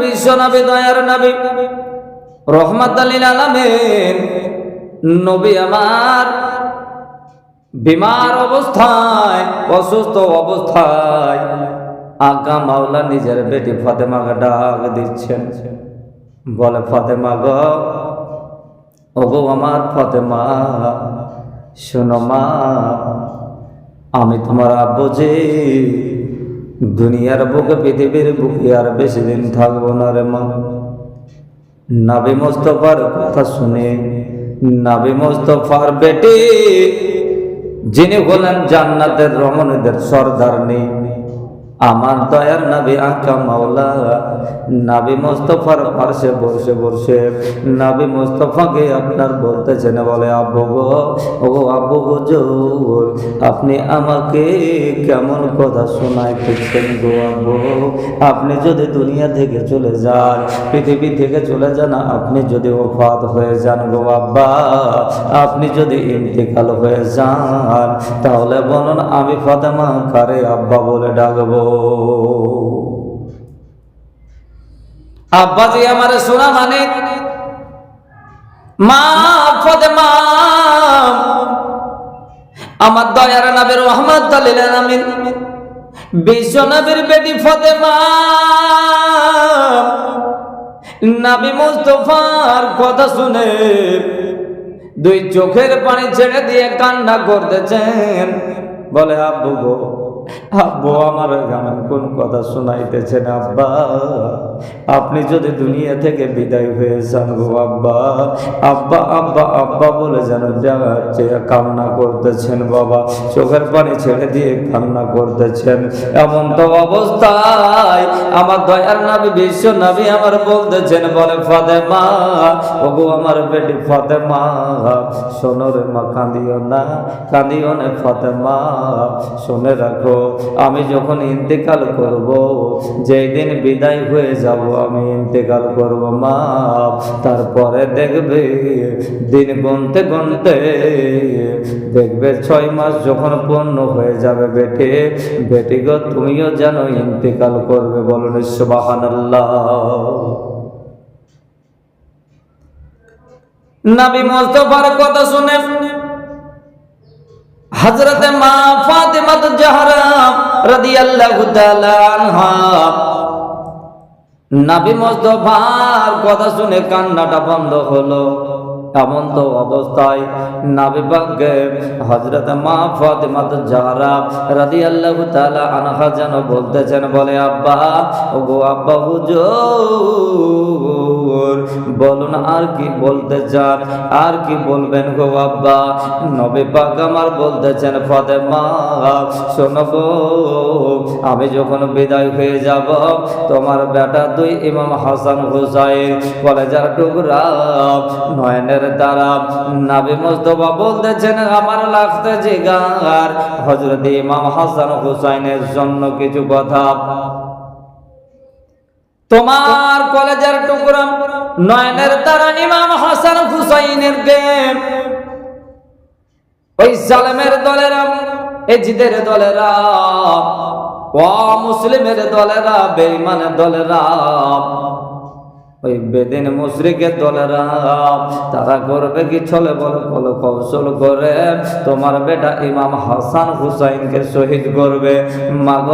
বিশ্ব নবী দয়ার নবী, রহমত আলীল আলমেন। নবী আমার বিমার অবস্থায়, অসুস্থ অবস্থায় আজ্ঞা মাওলা নিজের বেটি ফাতেমাকে ডাক দিচ্ছেন। বলে, ফাতেমা গ, ওগো আমার ফাতেমা, শোনো মা, আমি তোমার আব্বু যে দুনিয়ার বুকে, পৃথিবীর বুকে আর বেশি দিন থাকব না রে মা। নাবি মোস্তফার কথা শুনে, নাবি মোস্তফার বেটি, যিনি হলেন জান্নাতের রমণীদের সর্দার নেই আমার দয়ার নাবি আঁকা মাওলা, নাবি মোস্তফার পাশে বসে বসে, নাবি মোস্তফাকে আপনার বলতেছেন, বলে, আব্বু গো, ও আব্বু হুজুর আপনি আমাকে কেমন কথা শোনাইতেছেন গো আব্বু? আপনি যদি দুনিয়া থেকে চলে যান, পৃথিবী থেকে চলে যান, আপনি যদি ওফাত হয়ে যান গো আব্বা, আপনি যদি ইন্তেকাল হয়ে যান, তাহলে বলুন, আমি ফাতেমা কারে আব্বা বলে ডাকবো? আব্বাজি আমার শোনা মানে? মা আমার দয়ার নাবের রহমত তালিল আমিন। বিশ্ব নবীর বেটি ফাতেমা নাবি মুস্তফার কথা শুনে দুই চোখের পানি ছেড়ে দিয়ে কান্না করতেছেন। বলে, আব্বু গো আব্বু আমার এমন কোন কথা শোনাইতেছেন, আব্বা? আপনি যদি দুনিয়া থেকে বিদায় হয়ে যান গো আব্বা। আব্বা আব্বা আব্বা বলে যেন কান্না করতেছেন বাবা, চোখের পানি ছেড়ে দিয়ে কান্না করতেছেন। এমন তো অবস্থায় আমার দয়ার নাবি বিশ্ব নাবি আমার বলতেছেন, বলে ফাতেমা, ওগো আমার বেটি ফাতেমা, শোনো রে মা, কাঁদিও না কাঁদিও না ফাদে মা শুনে রাখো আমি যখন ইন্তেকাল করব যেই দিন বিদায় হয়ে যাব, আমি ইন্তেকাল করব, মা। তারপরে দেখবে, দিন গুনতে গুনতে দেখবে ছয় মাস যখন পূর্ণ হয়ে যাবে বেটে। বেটি গো, তুমিও যেন ইন্তেকাল করবে বলুন সুবাহান নাবি মোস্তফার কথা শুনে শুনে হজরত মা ফাতেমা জাহরা রাদিয়াল্লাহু তাআলা আনহা। নবী মুস্তাফার কথা শুনে কান্নাটা বন্ধ হলো। এমন তো অবস্থায় নাবি পাককে হজরত মা ফাতেমা জাহরা রাদিয়াল্লাহু তাআলা আনহা যেন বলতেছেন, বলে, আব্বা ও গো আব্বা হুজুর। বলুন, আর কি বলতে চান? আর কি বলবেন গো আব্বা? নবী পাক আমার বলতেছেন, ফাতেমা, শোনো গো, আমি যখন বিদায় হয়ে যাব, তোমার বেটা দুই ইমাম হাসান হুসাইন, কলেজার টুকরা, নয়নের দ্বারা নাবি মুস্তফা বলতেছেন, আমার লাগতে জিগার। হজরত ইমাম হাসান হুসাইনের জন্য কিছু কথা। তোমার কলেজের টুকরা নয়নের দ্বারা ইমাম হাসান হুসাইনের গেম ওই জালেমের দলেরা, এজিদের দলেরা ও মুসলিমের দলেরা বেইমানের দলেরা ওই বেদিন মুশরিকের দলেরা, তারা করবে কি চলে বলে কল কৌশল করে। তোমার বেটা ইমাম হাসান হুসাইনকে শহীদ করবে। মাগ,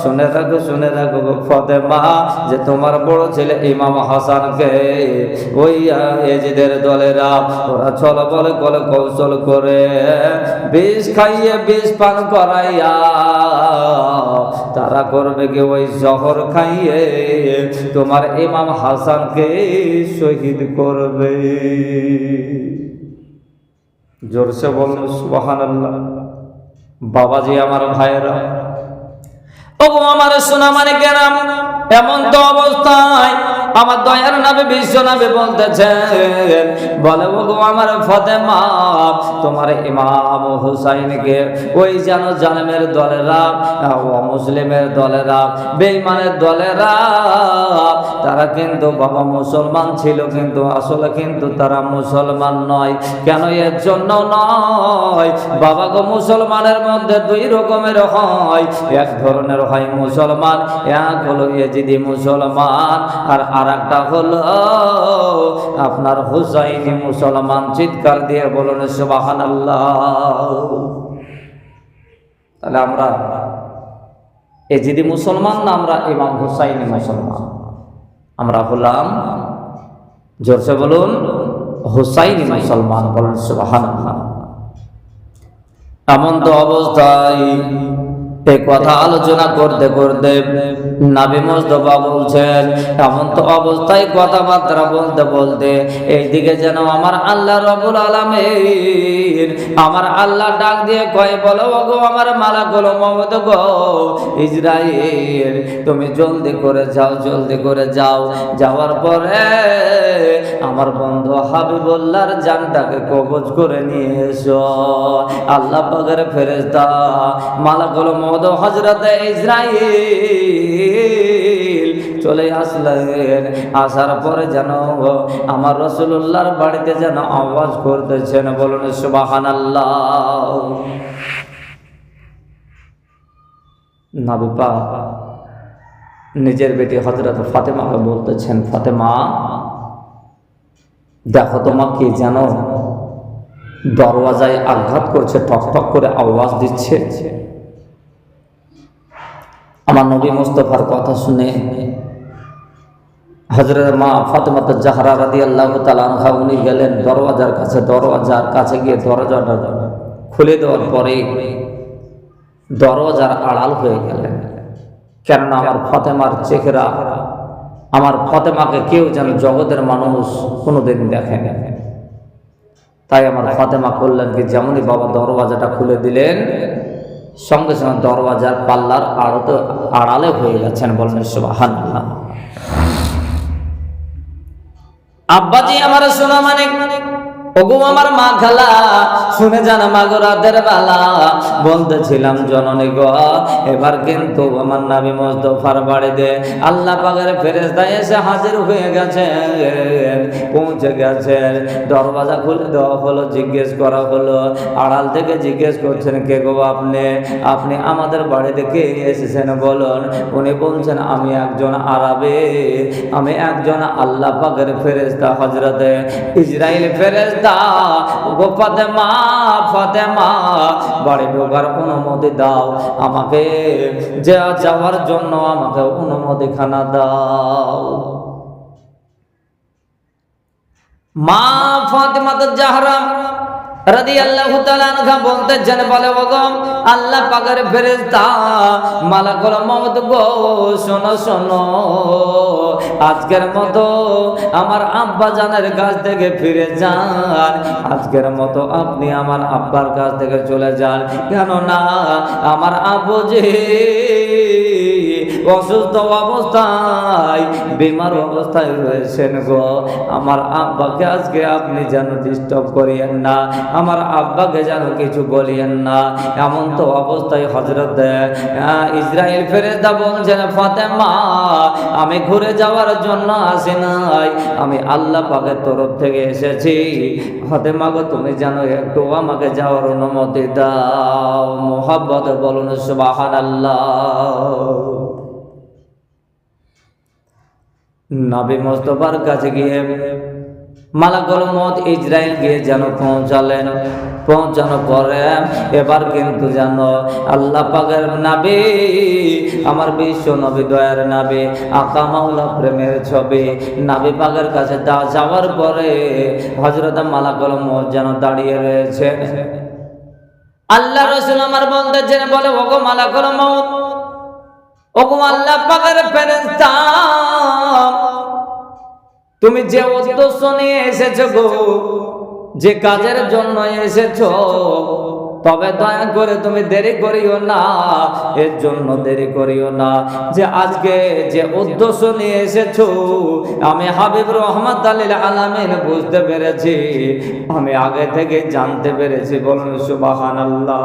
শুনে রাখো শুনে রাখো গো ফতেমা, যে তোমার বড় ছেলে ইমাম হাসানকে, ওই এজিদের দলেরা, ওরা চলো বলে কলে কৌশল করে। বিষ খাইয়ে বিষ পান করাইয়া তারা করবে কি ওই জহর খাইয়ে তোমার ইমাম হাসানকে শহীদ করবে। জোরসে বলুন সুবাহান আল্লাহ বাবাজি, আমার ভাইয়েরা। ও আমার সোনা মানে কেরাম এমন তো অবস্থায় আমার দয়ার নাবে বিশ্ব নাবে বলতেছেন বলে, ওগো আমার ফতেমা, তোমার ইমাম হুসাইনকে ওই যেন জালেমের দলেরা মুসলিমের দলেরা, বেঈমানের দলেরা, তারা কিন্তু বাবা মুসলমান ছিল কিন্তু আসলে কিন্তু তারা মুসলমান নয়। কেন এর জন্য নয়? বাবা গো মুসলমানের মধ্যে দুই রকমের হয়। এক ধরনের হয় মুসলমান, এক হলো এজিদি মুসলমান, আর আর একটা হলো, আপনার হুসাইনি মুসলমান চিৎকার দিয়ে বলুন সুবাহান তাহলে আমরা, এ যদি মুসলমান না, আমরা ইমাম হুসাইনি মুসলমান। আমরা হলাম, জোরসে বলুন, হুসাইনি মুসলমান, বলুন সুবাহান এমন তো অবস্থায় কথা আলোচনা করতে করতে নাবি মোস্তফা বলছেন, এমন তো অবস্থায় কথাবার্তা বলতে বলতে এইদিকে যেন আমার আল্লাহ রবুল আলমের আমার আল্লাহ ডাক দিয়ে কয় বলো গো আমার মালা গলো মমত গো ইসরায়েল তুমি জলদি করে যাও, জলদি করে যাও। যাওয়ার পরে আমার বন্ধু হাবিবুল্লাহর জানটাকে কবজ করে নিয়ে এসো। আল্লাহ পাকের ফেরেস্তা মালাকুল মদ হজরত ইসরাইল চলে আসলেন। আসার পরে যেন আমার রসুল্লাহর বাড়িতে যেন আওয়াজ করতেছেন, বলুন সুবাহান আল্লাহ নাবিপা, নিজের বেটি হজরত ফাতেমাকে বলতেছেন, ফাতেমা, দেখো তোমাকে যেন দরওয়াজায় আঘাত করছে টক টক করে আওয়াজ দিচ্ছে। আমার নবী মুস্তফার কথা শুনে হজরত মা ফাতেমাত জাহরা রাদি আল্লাহ তালানহা উনি গেলেন দরওয়াজার কাছে। দরওয়াজার কাছে গিয়ে দরজাটা খুলে দেওয়ার পরে দরওয়াজার আড়াল হয়ে গেলেন। কেননা আমার ফতেমার চেহারা, আমার ফতেমাকে কেউ যেন জগতের মানুষ কোনোদিন দেখে দেখে তাই আমার ফাতেমা করলেন কি যেমনই বাবা দরওয়াজাটা খুলে দিলেন সঙ্গে সঙ্গে দরওয়াজার পাল্লার আড়তে আড়ালে হয়ে যাচ্ছেন বলেন সুবাহান আব্বাজি আমার সোনা মানে ওগো আমার মা খালা, শুনে জানা মাগো রাতের বেলা। বলতেছিলাম, জননী গো, এবার কিন্তু আমার নাবি মোস্তফার বাড়িতে আল্লাহ পাকের ফেরেস্তা এসে হাজির হয়ে গেছে পৌঁছে গেছে দরওয়াজা খুলে দেওয়া হলো, জিজ্ঞেস করা হলো, আড়াল থেকে জিজ্ঞেস করছেন, কে গো আপনি? আপনি আমাদের বাড়িতে কে এসেছেন বলুন? উনি বলছেন, আমি একজন আরবে, আমি একজন আল্লাহ পাকের ফেরেস্তা হজরতে ইসরায়েল ফেরেস্তা গো ফাতেমা ফাতেমা, বাড়ি ঢোকার অনুমতি দাও আমাকে, যে যাওয়ার জন্য আমাকে অনুমতি খানা দাও। মা ফাতেমা তো জাহরাম আল্লাহ বলতেছেন বলে শোনো আজকের মতো আমার আব্বা জানের কাছ থেকে ফিরে যান, আজকের মতো আপনি আমার আব্বার কাছ থেকে চলে যান কেন না আমার আব্বু যে অসুস্থ অবস্থায়, বেমার অবস্থায় রয়েছেন গো। আমার আব্বাকে আজকে আপনি যেন ডিস্টার্ব করিয়েন না, আমার আব্বাকে যেন কিছু বলিয়েন না। এমন তো অবস্থায় হজরত ইসরায়েল ফেরেদা বলছেন, ফাতেমা, আমি ঘুরে যাওয়ার জন্য আসি নাই। আমি আল্লাহ পাকের তরফ থেকে এসেছি। ফাতেমা গো, তুমি যেন একটু আমাকে যাওয়ার অনুমতি দাও। মোহাব্বত বলুন সুবাহান আল্লাহ নবী মোস্তফার কাছে গিয়ে মালাকুল মত ইসরায়েল গিয়ে যেন পৌঁছালেন। পৌঁছানোর পরে এবার কিন্তু যেন আল্লাহ পাকের নাবি, আমার বিশ্ব নবী, দয়ার নাবি আকা মাওলা প্রেমের ছবি নাবি পাকের কাছে যাওয়ার পরে হজরত মালাকুল মত যেন দাঁড়িয়ে রয়েছে। আল্লাহ রসুল আমার বলতেছেন বলে, ওগো মালাকুল মত ওগো আল্লাহ পাকের ফেরেশতা, তুমি যে উদ্দেশ্য নিয়ে এসেছ গো, যে কাজের জন্য এসেছ, তবে দয়া করে তুমি দেরি করিও না, এর জন্য দেরি করিও না। যে আজকে যে উদ্দেশ্য নিয়ে এসেছ, আমি হাবিব রহমত আলীল আলামিন বুঝতে পেরেছি, আমি আগে থেকে জানতে পেরেছি, বলুন সুবাহান আল্লাহ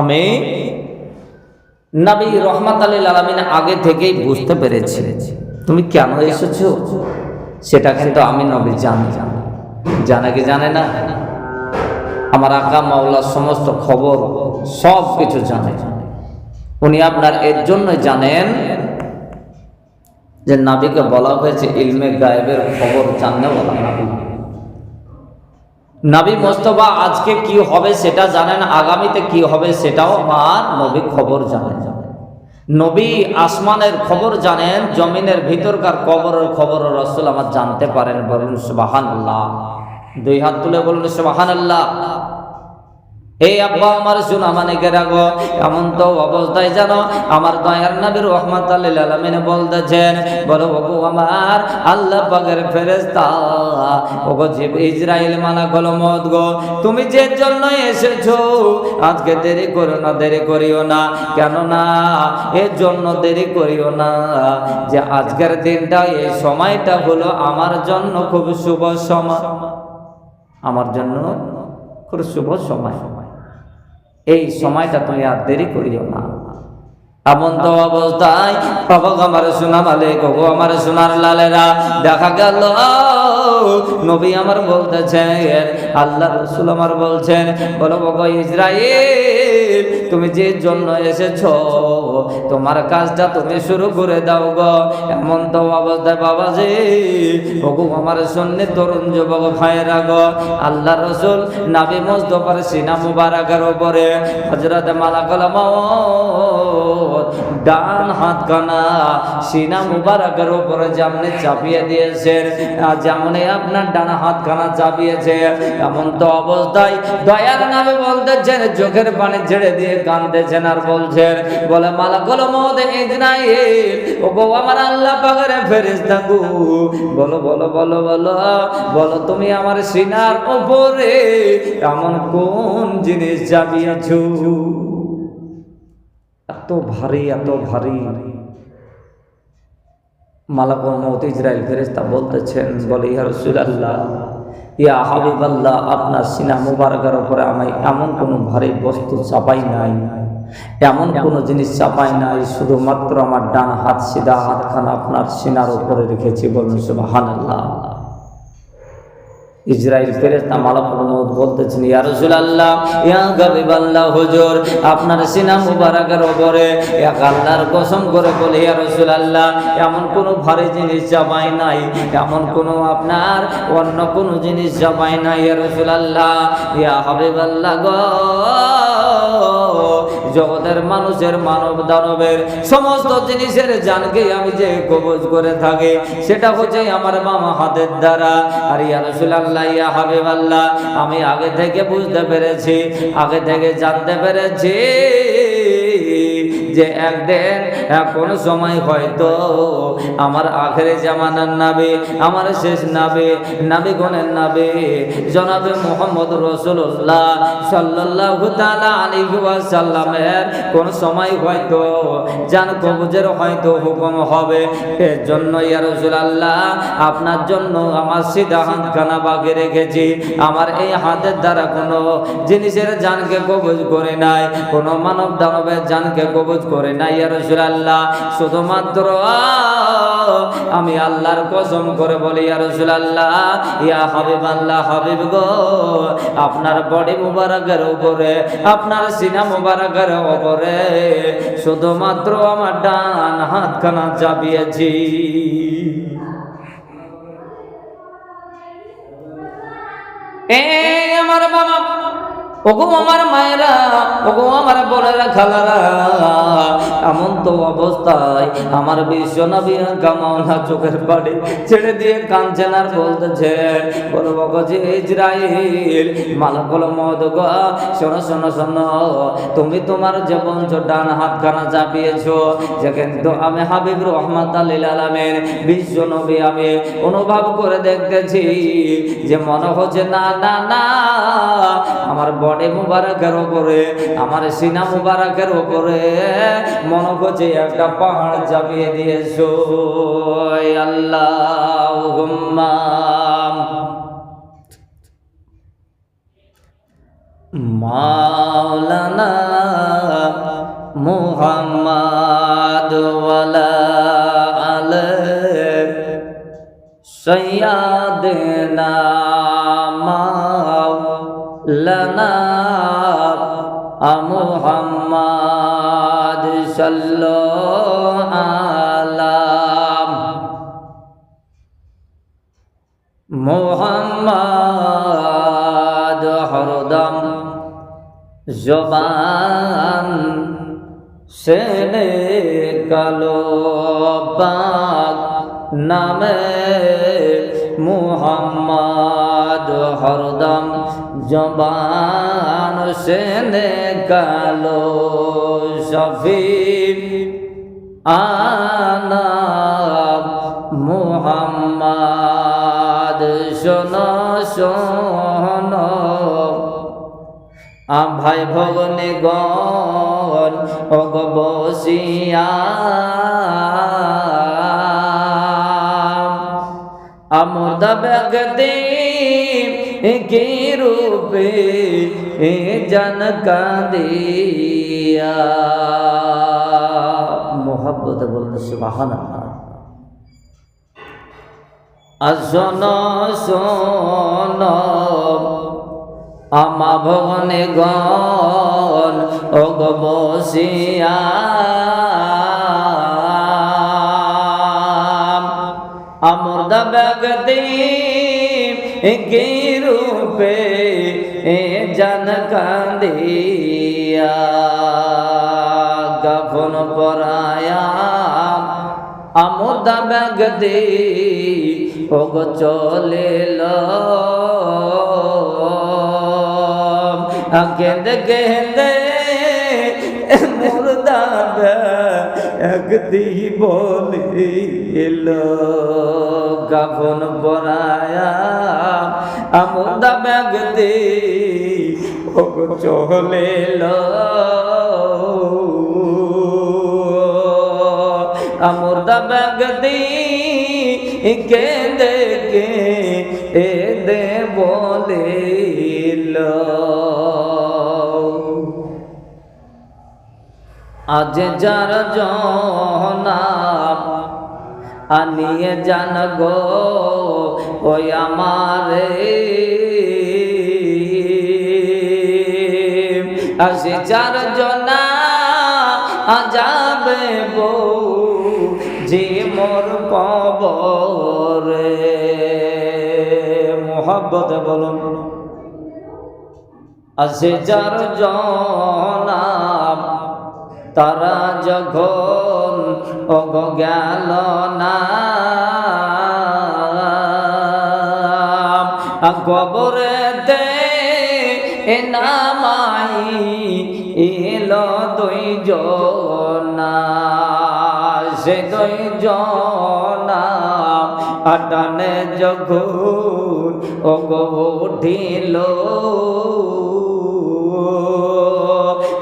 আমি নবী রহমত আলীল আলামিন আগে থেকেই বুঝতে পেরেছি। তুমি কেন এসেছ? সেটা কিন্তু আমি নবী জানি। জানা কি জানে না? আমার আকা মাওলার সমস্ত খবর, সব কিছু জানে। উনি আপনার এর জন্য জানেন যে নাবিকে বলা হয়েছে, ইলমে গায়েবের খবর জানলে বলা নাবি মোস্তফা আজকে কি হবে সেটা জানেন, আগামীতে কি হবে সেটাও আমার নবী খবর জানেন। নবী আসমানের খবর জানেন, জমিনের ভিতরকার কবরের খবর রসুল আমার জানতে পারেন বলুন সুবাহান আল্লাহ দুই হাত তুলে বলুন সুবাহান আল্লাহ এই আব্বা, আমার শোনা মানে রাখো এমন তো অবস্থায় জানো আমার দয়ার নবীর রহমত আলমিন বলতেছেন, বলো বাবু আমার আল্লাহ পাকের ফেরেস্তা ওগো যে ইসরায়েল মানা কল মত গো। তুমি যে জন্য এসেছ, আজকে দেরি করো না, দেরি করিও না। কেন না এর জন্য দেরি করিও না। যে আজকের দিনটা এই সময়টা হলো আমার জন্য খুব শুভ সময়। আমার জন্য খুব শুভ সময়। এই সময়টা তুমি আর দেরি করিও না। এমন তো অবস্থায়, বাবা আমার সোনা মালে গো আমার সোনার লালেরা, দেখা গেল। নবী আমার বলতেছেন, আল্লাহ রসুল আমার বলছেন, বলো বাবা ইসরায়েল তুমি যে জন্য এসেছ, তোমার কাজটা তুমি শুরু করে দাও গো। এমন তো অবস্থায় বাবা যে ওগো আমার সন্নি তরুণ যুবক ভাইয়েরা গো, আল্লাহ রসুল নাবি মোস্তফার সিনা মুবারকের উপরে হজরত মালাকাল ডান হাত কানা সিনা মুবারকের উপরে যেমনি চাপিয়ে দিয়েছেন যেমনি আপনার ডান হাত কানা চাপিয়েছে। এমন তো অবস্থায় দয়ার নামে বলতেছেন চোখের পানি ছেড়ে দিয়ে কানতেছেন আর বলছেন, বলে, মালাকুল মত ইজরাইল, ও গো আমার আল্লাহ পাগরে ফেরেশতা গো। বলো বলো বলো বলো বলো, তুমি আমার সিনার উপরে এমন কোন জিনিস চাপিয়েছো? এত ভারী এত ভারী। মালাকুল মত ইসরায়েল ফেরেস্তা বলতেছেন বলে ইয়া আল্লাহ ইয়া হাবিবাল্লাহ আপনার সিনা মুবারকার উপরে আমি এমন কোনো ভারী বস্তু চাপাই নাই। এমন কোনো জিনিস চাপাই নাই শুধুমাত্র আমার ডান হাত সিধা হাতখানা আপনার সিনার উপরে রেখেছি। বলুন সুবহানাল্লাহ। ইসরাইল ফেরেশতা মালাকুল মউত বলতেছেন, ইয়া রাসূলুল্লাহ, ইয়া গাবিবাল্লাহ হুজুর, আপনার সিনা মুবারকের উপরে এক আল্লাহর কসম করে বলে, ইয়া রাসূলুল্লাহ, এমন কোনো ভারী জিনিস চাপাই নাই, এমন কোনো আপনার অন্য কোনো জিনিস চাপাই নাই, ইয়া রাসূলুল্লাহ, ইয়া হাবিবাল্লাহ গো। জগতের মানুষের মানব দানবের সমস্ত জিনিসের জানকে আমি যে কবজ করে থাকি, সেটা হচ্ছে আমার মামা হাতের দ্বারা। আর ইয়া রাসূলুল্লাহ, ইয়া হাবিবাল্লাহ, আমি আগে থেকে বুঝতে পেরেছি, আগে থেকে জানতে পেরেছি। যে একদিন কোন সময় হয়তো আমার আখেরে জামানার নাবে, আমার শেষ নাবে গণের নাবে, জনাবে মোহাম্মদ রসুল্লাহ সাল্লাল্লাহু তাআলা আলাইহি ওয়াসাল্লামের কোন সময় হয়তো জান কবজের হয়তো হুকুম হবে। এর জন্য ইয়া আল্লাহ আপনার জন্য আমার সিধা হাতখানা বাগে রেখেছি। আমার এই হাতের দ্বারা কোনো জিনিসের জানকে কবজ করে নাই, কোনো মানব দানবের জানকে কবজ করে নাই ইয়া রাসূলুল্লাহ। শুধুমাত্র, আমি আল্লাহর কসম করে বলি, ইয়া রাসূলুল্লাহ, ইয়া হাবিবাল্লাহ হাবিব গো, আপনার বডি মুবারকের উপরে, আপনার সিনা মুবারকের উপরে, শুধুমাত্র আমার ডান হাতখানা চাপিয়েছি। এই আমার বাবা ওগো আমার মায়েরা, ওগো আমার বোনেরা, খালারা, এমন তো অবস্থায় আমার চোখের ছেড়ে দিয়ে আর বলতেছে মালকুল মদ গো তুমি তোমার বঞ্চ ডান হাতখানা চাপিয়েছো, যে কিন্তু আমি হাবিব রহমাত আলিল আলমের বিশ্ব নবী আমি অনুভব করে দেখতেছি, যে মনে হচ্ছে না না না, আমার বডি মুবারকের উপরে আমার সিনা মুবারকের উপরে মনে হচ্ছে একটা পাহাড় চাপিয়ে দিয়েছ। আল্লাহ মাওলানা মুহাম্মদ ওয়ালা আলে সৈয়াদনা মাওলানা মুহাম্মদ সাল্লাল্লাহু আলাম মোহাম্মদ হরদম জবান সেনে কালো পাক নামে মুহাম্মদ হরদম জবান সেনে কালো শফির আনা মুহাম্মদ শোনো আ ভাই ভগনে গন অগ বসিয়া আমর দবগতে কি রূপে জন কাঁদিয়া মোহাব্বত বলুন সুবাহান আসন শোন আমা ভবনে গন অগ বসিয়া আমর দবগতে কি রূপে জন কান্দিয়া গফন পরায়া আমর দবগতে ওগ চলিল গেন্দে গেন্দে মুর্দা একদি বলিল গাফন পরায়া আমুদা ব্যাগদি, ও চলিল। আমুদা ব্যাগদি কেঁদে কে এ দে বলিল আজ যার জনাম আনিয়ে জান গো, ওই আমারে। আসে যার জনা যাবে বউ, যে মোর কবরে। মোহাব্বত বলুন। আসে যার জনাম তারা যখন অগ গেল না গবরে দে এ নামাই এলো দুই জনা সে দুই জনা আটানে যখন অগ উঠিল,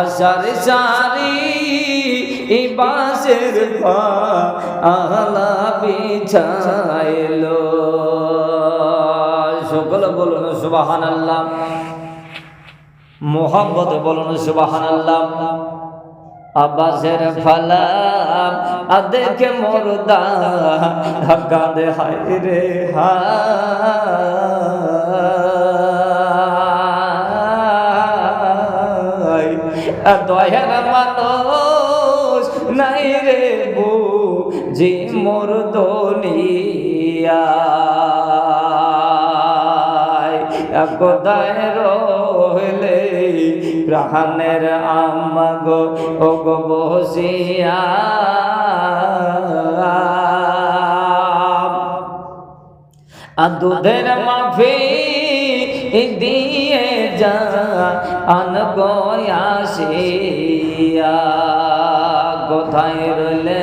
আসারি সারি বাসের আলা বিছাইল সকল বলুন সুবাহান আল্লাহ মোহাম্মদ বলুন সুবাহান আল্লাহ আবাসের ফালা আ দেখে মোরদা কাঁদে হায় রে হায়। দয়ার মানুষ নাই রে বু জি মোর দনিয়া। কোদায় হইলে প্রাণের আম্মা গো ও গো বসিয়া। দুধের মাফি দিয়ে যা আন গয়াসিয়া কোথায় রলে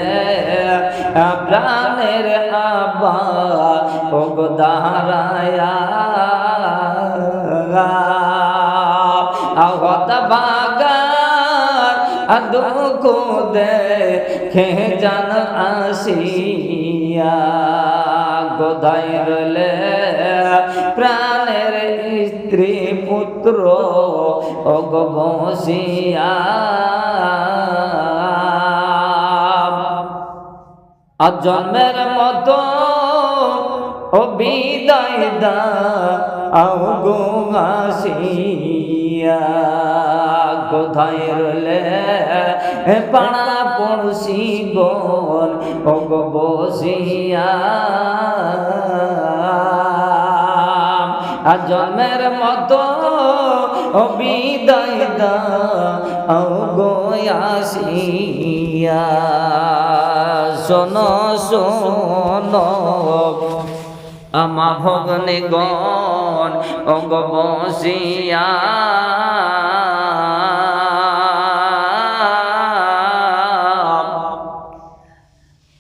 প্রাণের আব্বা ও গো দাঁড়ায়া। আহত বাগার দুঃখ দেখে জান আসিয়া। গোদাই রলে প্রাণের স্ত্রী পুত্র অগবসিয়া আর জন্মের মতো ও বিদায় দা, আও গো আসিয়া। কোথায় রলে পাড়া পড়শি গন ও গো বসিয়া। আর জন্মের মতো বিদায় দা, আও গো আসিয়া। শোনো শোনো, আমা ভগনে গণ অগ বসিয়া।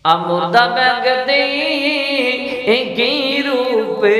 আমুদা ব্যক্তি কি রূপে